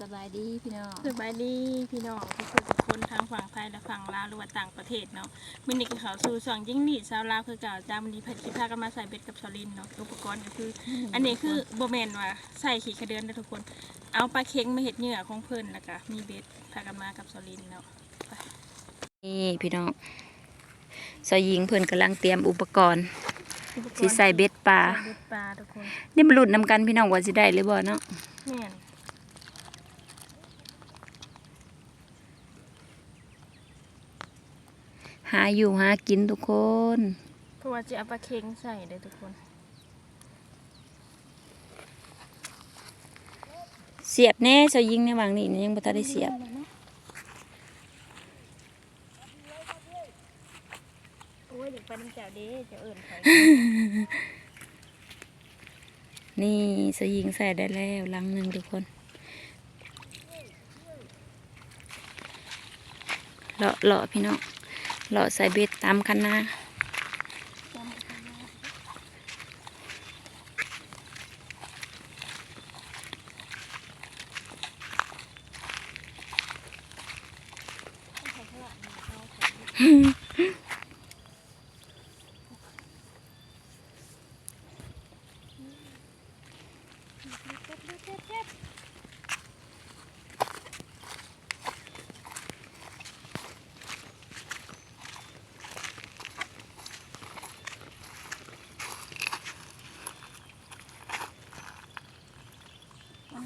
สบายดีพี่น้องสบายดีพี่น้องทุกคนทุกคนทั้งฝั่งไทยและฝั่งลาวหรือว่าต่างประเทศเนาะมินิกับเขาสู่สองยิ่งหนีชาวลาวคือเก่าจามันดีผัดขี้พากันมาใส่เบ็ดกับชอลินเนาะอุปกรณ์ก็คือ อันนี้คือโบแมนว่าใส่ขี่กระเดือนนะทุกคน เอาปลาเค็งมาเห็ดเหงื่อของเพิ่นแล้วก็มีเบ็ดพากันมากับชอลินเนาะไปนี่พี่น้องสาวหญิงเพิ่นกำลังเตรียมอุปกรณ์สิใส่เบ็ดปลาใส่เบ็ดปลาทุกคนนี่มาลุ้นนำกันพี่น้องว่าสิได้หรือบ่เนาะแม่น หาอยู่หากินทุกคนเพราะว่าจะเอาปลาเค็งใส่เลยทุกคน เสียบแน่สาวหญิงในวางนี่ยังบ่ทันได้เสียบโอ้ยอยากไปน้ำเจ้าเด้จะเอิ่นไปนี่สาวหญิงใส่ได้แล้วลังหนึงทุกคนเลาะเลาะพี่น้อง เลาะใส่เบ็ดตามคันนา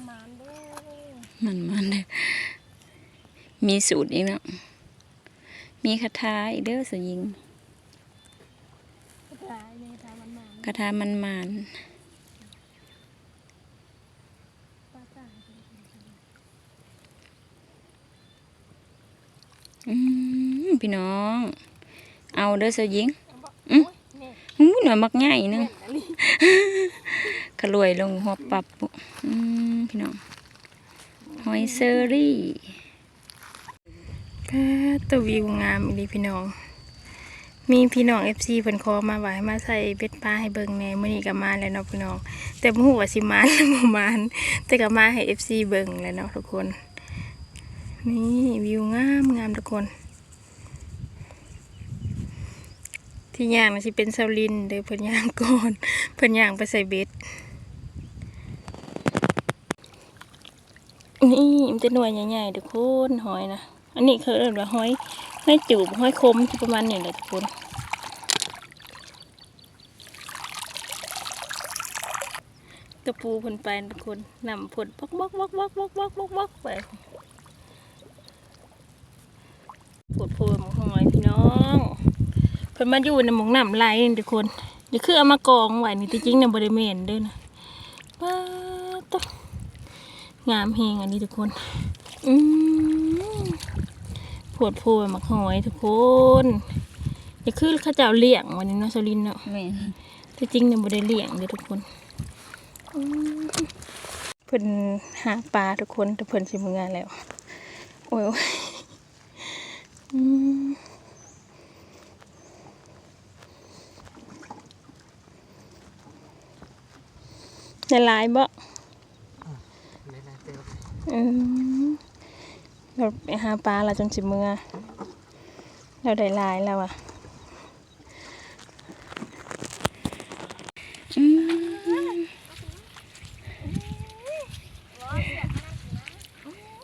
มันมานเด้อมันมันเลยมีสูตรอีกเนาะมีคาถาอีกเด้อสาวหญิงกระทายยังกระทายมันมานคาถามันมันปลาตายอืมพี่น้อง เอาเด้อสาวหญิงอืมเนี่ย อู้หน่อยมักง่ายหนึงแขลวยลงหัวปรับปุ๊อืมพี่น้องหอยเซอรี่แพ้ตัววิวงามอีหลีพี่น้อง มีพี่น้อง FC เพิ่นขอมาไว้มาใส่เบ็ดปลาให้เบิ่งแน่มื้อนี้ก็มาแล้วเนาะพี่น้อง แต่บ่ฮู้ว่าสิมาหรือบ่มาแต่ก็มาให้ FC เบิ่งแล้วเนาะทุกคน นี่วิวงามงามทุกคน ที่ย่างน่ะสิเป็นเซาลินเด้อเพิ่นย่างก่อนเพิ่นย่างไปใส่เบ็ด นี่มันจะหน่วยใหญ่ๆทุกคนหอยนะอันนี้เขาเรียกว่าหอยหอยจูบหอยคมที่ประมาณนี้แหละทุกคนกระปูผลไปทุกคนนำผลบกบกบกบกบกบกบกบกไปปวดโพยหมองหอยพี่น้องเพิ่นมาอยู่ในหมองน้ำไหลทุกคนเดี๋ยวคือเอามากองไว้นี่ที่จริงในบริเวณเด้อนะ งามเฮงอันนี้ทุกคน อืมปวดโพยหมักหอยทุกคนเดี๋ยวคือเข้าเจ้าเลี้ยงวันนี้เนาะชลินเนาะแม่นที่จริงเนี่ยบ่ได้เลี้ยงเลยทุกคนอืมเพิ่นหาปลาทุกคนแต่เพิ่นสิมืองานแล้ว โอ้ยโอ้ยอืมได้หลายบ่ อืมเราไปหาปลาเราจนสิมือเราได้หลายแล้วอะอืม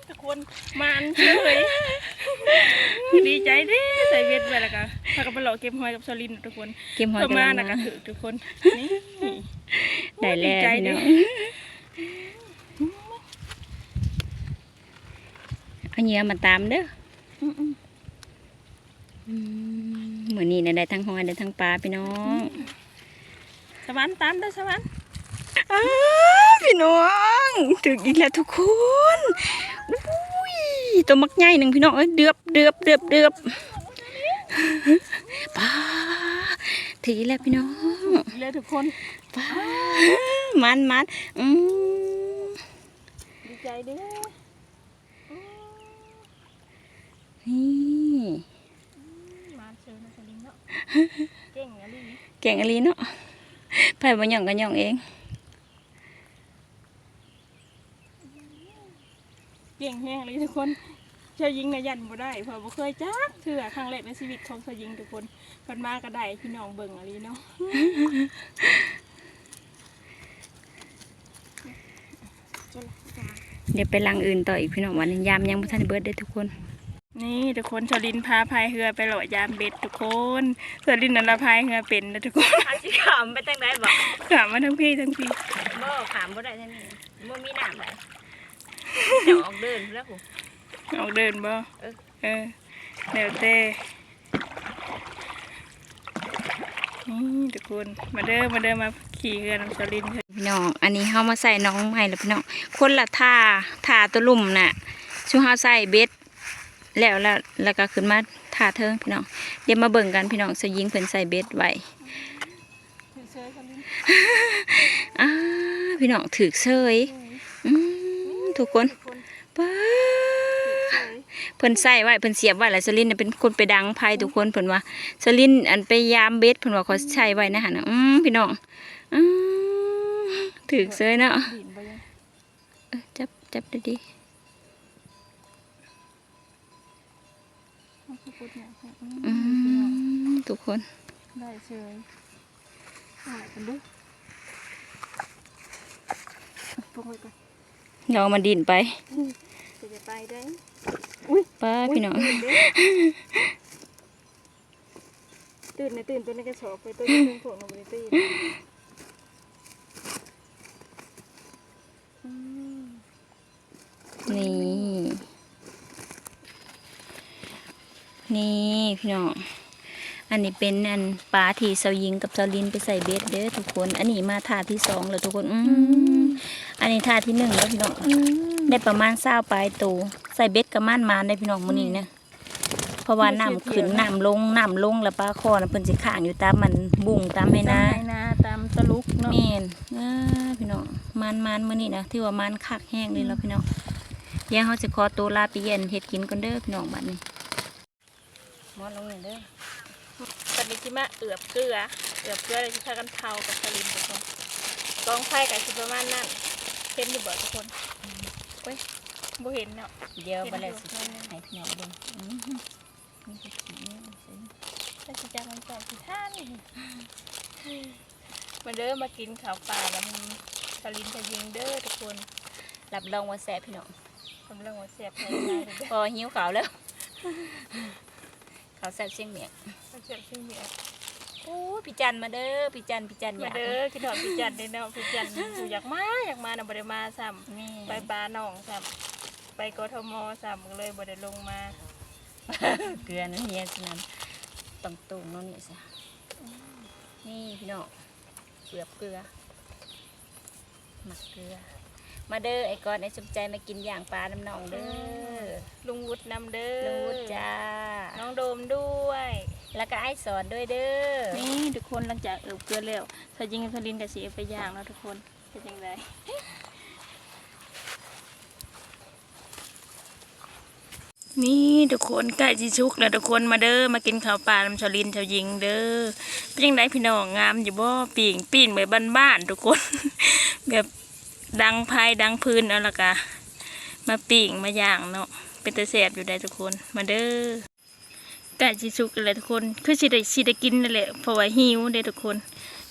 ทุกคนมันเลยดีใจเด้ใส่เวทไปแล้วก็พากันไปหลอกเก็บหอยกับชลินทุกคนเก็บหอยเข้ากำมาลังนะก็มาถือทุกคนนี่ได้แล้วดีใจพี่เด้น้อง เอาเหยื่อมาตามเด้ออืมมื้อนี้น่ะได้ทั้งหอยได้ทั้งปลาพี่น้องสวรรค์ตามเด้อสวรรค์อ้าวพี่น้องถึงอีกแล้วทุกคนอุ้ยตัวมักใหญ่หนึ่งพี่น้องเอ้ยเดือบเดือบเดือบเดือบป้าถืออีกแล้วพี่น้องเลยทุกคนป้ามันมันอืมดีใจเด้อ นี่มาเชิญนะชลินเนาะเก่งอะลีเก่งอลีเนาะไผ่บ่หย่องก็หย่องเองเก่งแห้งเลยทุกคนเชายิงในะยันบ่ได้เพอบ่เคยจักเถื่อครั้งแรกในชีวิตของเชายิงทุกคนเพิ่นมาก็ได้พี่น้องเบิ่งอะไรเนาะเดี๋ยวไปลังอื่นต่ออีกพี่น้องวันนี้ยามยังบ่ทันได้เบิดเด้อทุกคน นี่ทุกคนชลินพาพายเรือไปหล่อยามเบ็ดทุกคนชลินนันละพายเรือเป็นนะทุกคนอาสิขามไปจังได๋บ่ขามมาทั้งพี่ทั้งพี่บ่ขามบ่ได้ทันนี้บ่มีน้ำได้เดี๋ยวออกเดินแล้วผมออกเดินบ่เออเออเดี๋ยวเต้นี่ทุกคนมาเด้อมาเด้อมาขี่เรือน้ำชลินเถอะพี่น้องอันนี้เฮามาใส่น้องใหม่แล้วพี่น้องคนละท่าท่าตัวลุ่มน่ะชูเฮาใส่เบ็ด แล้วแล้วแล้วก็ขึ้นมาท่าเทิงพี่น้องเดี๋ยวมาเบิ่งกันพี่น้องสยิงเพิ่นใส่เบ็ดไว้เชยชลินอ้าพี่น้องถือเซยทุกคนป้าเพิ่นใส่ไว้เพิ่นเสียบไว้แล้วสลินเป็นคนไปดังภัยทุกคนเพิ่นว่าสลินอันไปยามเบ็ดเพิ่นว่าเขาใช้ไว้นะหั่นะพี่น้องถือเซยเนาะจับจับดูดิ พูดเนี่ยอืมทุกคน ได้เชยหายกันดูปรุงไว้ก่อนเรามาดินไปจะจะไปได้ป้าพี่น้องตื่นนะตื่นตัวนี้กระสอบไปตัวนี้ตื่นพวกน้องบริตื่นอืม นี่ นี่พี่น้อง อันนี้เป็นอันปลาที่เสายิงกับเสาลินไปใส่เบ็ดเด้อทุกคน อันนี้มาถาดที่สองแล้วทุกคนอืมอันนี้ถาดที่หนึ่งแล้วพี่น้องได้ประมาณเศร้าปลายตูใส่เบ็ดกับม่านมาได้พี่น้องมื้อนี้นะเพราะว่าน้ำขึ้นน้ำลงน้ำลงแล้วปลาคอนะเพิ่นสิข้างอยู่ตามมันบุ่งตามให้ตานะมนาตามตะลุกเนาะแม่นอ่าพี่น้องมันมันมื้อนี้นะที่ว่ามันคักแห้งเลยแล้วพี่น้องเดี๋ยวเฮาสิขอตัวลาไปเย็นเฮ็ดกินก่อนเด้อพี่น้องบัดนี้ มอลงนี่เด้อตอนนี้ที่มาเอือบเกลือ เอือบเกลือเลยที่พากันเทากับสลิมทุกคนกองไฟกับสิประมาณนั้นเห็นอยู่บ่ทุกคนเว้ยบ่เห็นเนาะเดี๋ยวบัดนี้สิให้พี่น้องเบิ่งอือหือมีแต่ขี้เนี่ยสิถ้าสิจามันจอดที่ท่านมาเด้อมากินข้าวปลาแล้วมันสลิมจะยิงเด้อทุกคนรับรองว่าแซ่บพี่น้องกำลังว่าเสียบให้ได้เลยเด้อพอหิวข้าวแล้ว ข้าวแซ่บเชียงเมียงเสียบชื่อเมียโอ้ยพี่จันมาเด้อพี่จันพี่จันอมายากเด้อคิดถอดพี่จันเด้อเนาะพี่จันอยู่อยากมาอยากมาน่ะบ่ได้มาซ้ำนี่ไปปลาหนองซ้ำไปกทมซ้ำก็เลยบ่ได้ลงมาเกลือนั่นเฮียสินั้นต้องตุ่มนั่นนี่สินี่พี่น้องเกลือเกลือหมักเกลือ มาเด้อไอ้กอนไอ้สมใจมากินอย่างปลาน้ำนองเด้อลุงวุฒินำเด้อลุงวุฒิจ้า น้องโดมด้วย แล้วก็ไอ้สอนด้วยเด้อ นี่ทุกคนหลังจากเอิบเกลือแล้วถ้ายิงกับพลินกับสีเอาไปย่างแล้วทุกคนเป็นยังไงนี่ทุกคนใกล้จิชุกแล้วทุกคนมาเด้อมากินข้าวปลาลำชาลินชาวยิงเด้อเป็นยังไงพี่น้องงามอยู่บ่ปีงปีนเหมือนบ้านๆทุกคน แบบ ดังพายดังพื้นเอาละกะมาปีงมาย่างเนาะเป็นตะแสบอยู่ได้ทุกคนมาเด้อไก่ชิสุกอะไรทุกคนคือสิได้สิได้กินนั่นแหละเพราะว่าหิวเด้ทุกคน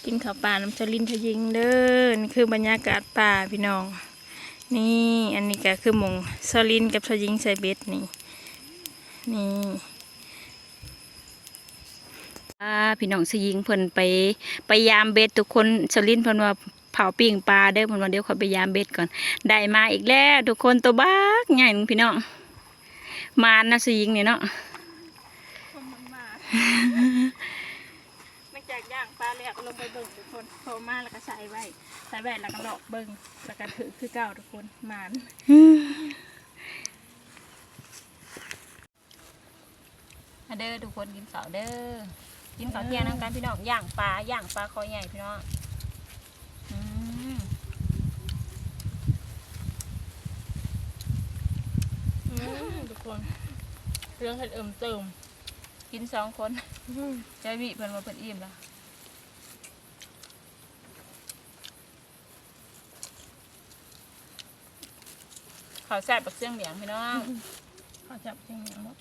กินข้าวปลาน้ำชะลินทะยิงเด้อนี่คือบรรยากาศป่าพี่น้อง นี่อันนี้ก็คือมงชะลินกับชะยิงใส่เบ็ดนี่นี่พี่น้องสยิงเพิ่นไปไปยามเบ็ดทุกคนสลินเพิ่นว่า เผาปิ้งปลาเด้อเพิ่นว่าเดี๋ยวขอยไปยามเบ็ดก่อน ได้มาอีกแล้ว ทุกคนตัวบักใหญ่หนึ่งพี่น้องมานนะสยิงนี่เนาะคนมันมานอกจากย่างปลาแล้วก็ลงไปเบิ่งทุกคนพอมาแล้วก็ใส่ไว้ใส่ไว้แล้วก็หลอกเบิ่งแล้วก็ถือคือเก่าทุกคนหมานมาเด้อทุกคนกินข้าวเด้อกินข้าวเที่ยงนํกันพี่น้องย่างปลาย่างปลาคอใหญ่พี่น้องอืม อืมทุก คนเรื่องเห็ดเอิ่มเติม กินสองคนใจวิเพิ่นว่าเพิ่นอิ่มแล้วข้าวแซ่บปักเสียงเหลียงพี่น้องเขาจับจริงอย่างเนาะ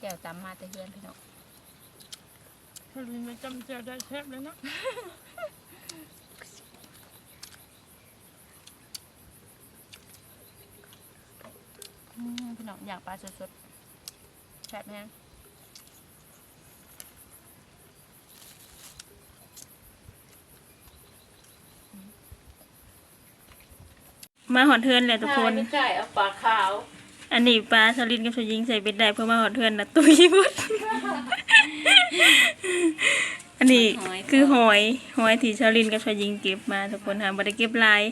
แก้วตำมาแต่เฮือนพี่น้องเขาลินไปจำเจียวได้แทบเลยเนาะ อืมพี่น้องอยากปลาสดๆแซ่บแห้งมาหอนเทือนแหละทุกคนใช่เอาปลาขาว อันนี้ปลาสลิดกับสยิงใส่เบ็ดได้เพื่อมาหอนเทือนนะตุ้ยหมดอันนี้คือหอยหอยที่ชาลินกับชายิงเก็บมาทุกคนหาบ่ได้เก็บหลาย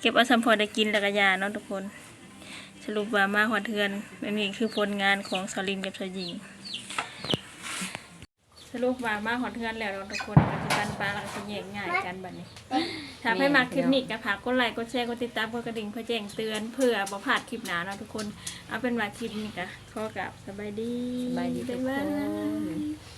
เก็บเอาสัมพอได้กินแล้วก็ยาเนาะทุกคน สรุปว่ามาหอนเทือนอันนี้คือผลงานของชาลินกับชายิงสรุปว่ามาหอนเทือนแล้วทุกคนก็จะปันปลาแล้วจะแยกง่ายกันบัดนี้ถ้าใครมาคลิปนี้ก็ฝากกดไลค์กดแชร์กดติดตามกดกระดิ่งเพื่อแจ้งเตือนเพื่อบ่พลาดคลิปหนาเนาะทุกคนเอาเป็นว่าคลิปนี้ก็ขอกลับสบายดีสบายดีทุกบ๊ายคบายน